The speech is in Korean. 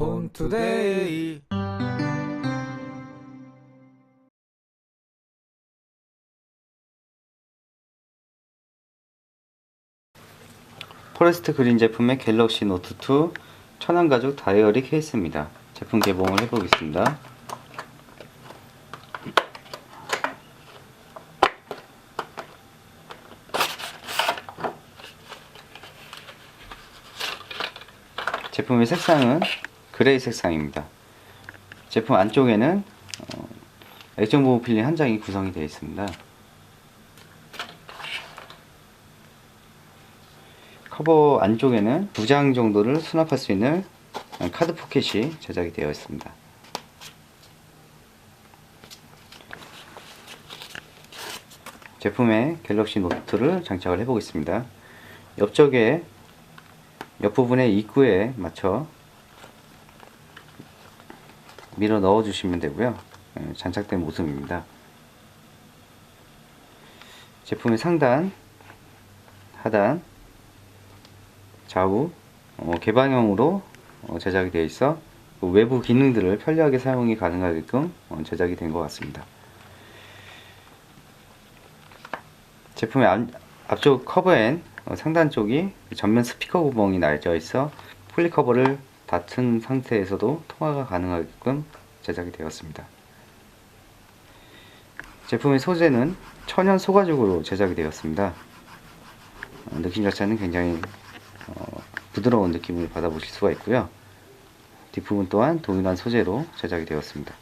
본투데이 포레스트 그린 제품의 갤럭시 노트 2 천연 가죽 다이어리 케이스입니다. 제품 개봉을 해보겠습니다. 제품의 색상은 그레이 색상입니다. 제품 안쪽에는 어, 액정 보호 필름 한 장이 구성이 되어 있습니다. 커버 안쪽에는 두 장 정도를 수납할 수 있는 카드 포켓이 제작이 되어 있습니다. 제품에 갤럭시 노트를 장착을 해보겠습니다. 옆쪽에 옆부분의 입구에 맞춰 밀어 넣어 주시면 되고요. 예, 장착된 모습입니다. 제품의 상단, 하단, 좌우 어, 개방형으로 어, 제작이 되어 있어 그 외부 기능들을 편리하게 사용이 가능하게끔 어, 제작이 된 것 같습니다. 제품의 앞, 앞쪽 커버엔 어, 상단 쪽이 전면 스피커 구멍이 날져 있어 플리 커버를 닫은 상태에서도 통화가 가능하게끔 제작이 되었습니다. 제품의 소재는 천연 소가죽으로 제작이 되었습니다. 어, 느낌 자체는 굉장히 어, 부드러운 느낌을 받아보실 수가 있고요. 뒷부분 또한 동일한 소재로 제작이 되었습니다.